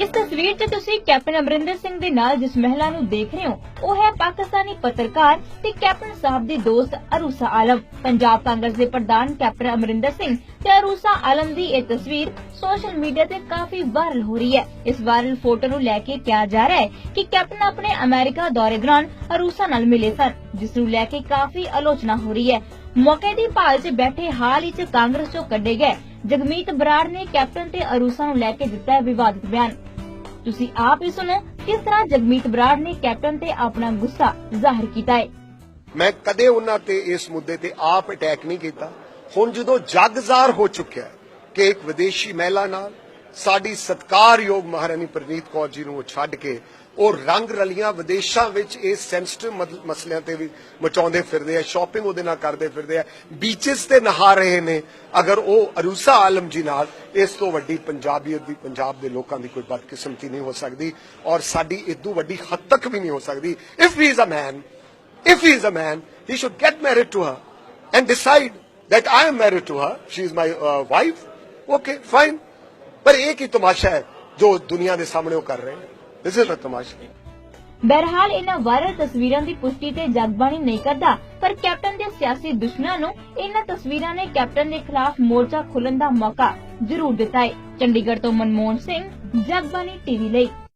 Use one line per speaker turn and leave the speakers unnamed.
ਇਸ ਤਸਵੀਰ 'ਚ ਤੁਸੀਂ ਕੈਪਟਨ ਅਮਰਿੰਦਰ ਸਿੰਘ ਦੇ ਨਾਲ ਜਿਸ ਮਹਿਲਾ ਨੂੰ ਦੇਖ ਰਹੇ ਹੋ, ਉਹ ਹੈ ਪਾਕਿਸਤਾਨੀ ਪੱਤਰਕਾਰ ਤੇ ਕੈਪਟਨ ਸਾਹਿਬ ਦੇ ਦੋਸਤ ਅਰੂਸਾ ਆਲਮ। ਪੰਜਾਬ ਕਾਂਗਰਸ ਦੇ ਪ੍ਰਧਾਨ ਕੈਪਟਨ ਅਮਰਿੰਦਰ ਸਿੰਘ ਤੇ ਅਰੂਸਾ ਆਲਮ ਦੀ ਇਹ ਤਸਵੀਰ ਸੋਸ਼ਲ ਮੀਡੀਆ ਤੇ ਕਾਫੀ ਵਾਇਰਲ ਹੋ ਰਹੀ ਹੈ। ਇਸ ਵਾਇਰਲ ਫੋਟੋ ਨੂੰ ਲੈ ਕੇ ਕਿਹਾ ਜਾ ਰਿਹਾ ਹੈ ਕਿ ਕੈਪਟਨ ਆਪਣੇ ਅਮਰੀਕਾ ਦੌਰੇ ਦੌਰਾਨ ਅਰੂਸਾ ਨਾਲ ਮਿਲੇ ਸਨ, ਜਿਸ ਨੂੰ ਲੈ ਕੇ ਕਾਫੀ ਆਲੋਚਨਾ ਹੋ ਰਹੀ ਹੈ। ਮੌਕੇ ਦੀ ਭਾਲ 'ਚ ਬੈਠੇ ਹਾਲ ਹੀ 'ਚ ਕਾਂਗਰਸ 'ਚੋਂ ਕੱਢੇ ਗਏ। ਜਗਮੀਤ ਬਰਾੜ ਨੇ ਕੈਪਟਨ ਤੇ ਅਰੂਸਾ ਨੂੰ ਲੈ ਕੇ ਦਿੱਤਾ ਹੈ ਵਿਵਾਦਿਤ ਬਿਆਨ। ਤੁਸੀਂ ਆਪ ਹੀ ਸੁਣੋ ਕਿਸ ਤਰ੍ਹਾਂ ਜਗਮੀਤ ਬਰਾੜ ਨੇ ਕੈਪਟਨ ਤੇ ਆਪਣਾ ਗੁੱਸਾ ਜ਼ਾਹਿਰ ਕੀਤਾ ਹੈ।
ਮੈਂ ਕਦੇ ਉਹਨਾਂ ਤੇ ਇਸ ਮੁੱਦੇ ਤੇ ਆਪ ਅਟੈਕ ਨਹੀਂ ਕੀਤਾ। ਹੁਣ ਜਦੋਂ ਜਗਜ਼ਾਰ ਹੋ ਚੁੱਕਿਆ ਹੈ ਕਿ ਇੱਕ ਵਿਦੇਸ਼ੀ ਮਹਿਲਾ ਨਾਲ ਸਾਡੀ ਸਤਕਾਰਯੋਗ ਮਹਾਰਾਣੀ ਪ੍ਰਨੀਤ ਕੌਰ ਜੀ ਨੂੰ ਛੱਡ ਕੇ ਉਹ ਰੰਗ ਰਲੀਆਂ ਵਿਦੇਸ਼ਾਂ ਵਿੱਚ ਇਹ ਸੈਂਸਿਟਿਵ ਮਸਲਿਆਂ ਤੇ ਵੀ ਮਚਾਉਂਦੇ ਫਿਰਦੇ ਆ ਸ਼ਾਪਿੰਗ ਉਹਦੇ ਨਾਲ ਕਰਦੇ ਫਿਰਦੇ ਆ ਬੀਚਸ ਤੇ ਨਹਾ ਰਹੇ ਨੇ ਅਗਰ ਉਹ ਅਰੂਸਾ ਆਲਮ ਜੀ ਨਾਲ ਇਸ ਤੋਂ ਵੱਡੀ ਪੰਜਾਬੀਅਤ ਦੀ ਪੰਜਾਬ ਦੇ ਲੋਕਾਂ ਦੀ ਕੋਈ ਬਦਕਿਸਮਤੀ ਨਹੀਂ ਹੋ ਸਕਦੀ ਔਰ ਸਾਡੀ ਇਦੋਂ ਵੱਡੀ ਹੱਦ ਤੱਕ ਵੀ ਨਹੀਂ ਹੋ ਸਕਦੀ if he is a man If he is a man, he should get married to her and decide that I am married to her. She is my uh, wife. Okay, fine. ਪਰ ਇਹ ਕੀ ਤਮਾਸ਼ਾ ਹੈ ਜੋ ਦੁਨੀਆ ਦੇ ਸਾਹਮਣੇ ਉਹ ਕਰ ਰਹੇ ਨੇ ਦਿਸ ਇਜ਼ ਅ ਤਮਾਸ਼ਾ।
ਬਹਰਹਾਲ ਇਹਨਾਂ ਵਾਇਰਲ ਤਸਵੀਰਾਂ ਦੀ ਪੁਸ਼ਟੀ ਤੇ ਜਗਬਾਣੀ ਨਹੀਂ ਕਰਦਾ, ਪਰ ਕੈਪਟਨ ਦੇ ਸਿਆਸੀ ਦੁਸ਼ਮਣਾਂ ਨੂੰ ਇਹਨਾਂ ਤਸਵੀਰਾਂ ਨੇ ਕੈਪਟਨ ਦੇ ਖਿਲਾਫ ਮੋਰਚਾ ਖੁੱਲਣ ਦਾ ਮੌਕਾ ਜ਼ਰੂਰ ਦਿੱਤਾ ਹੈ। ਚੰਡੀਗੜ੍ਹ ਤੋਂ ਮਨਮੋਹਨ ਸਿੰਘ, ਜਗਬਾਣੀ ਟੀਵੀ ਲਈ।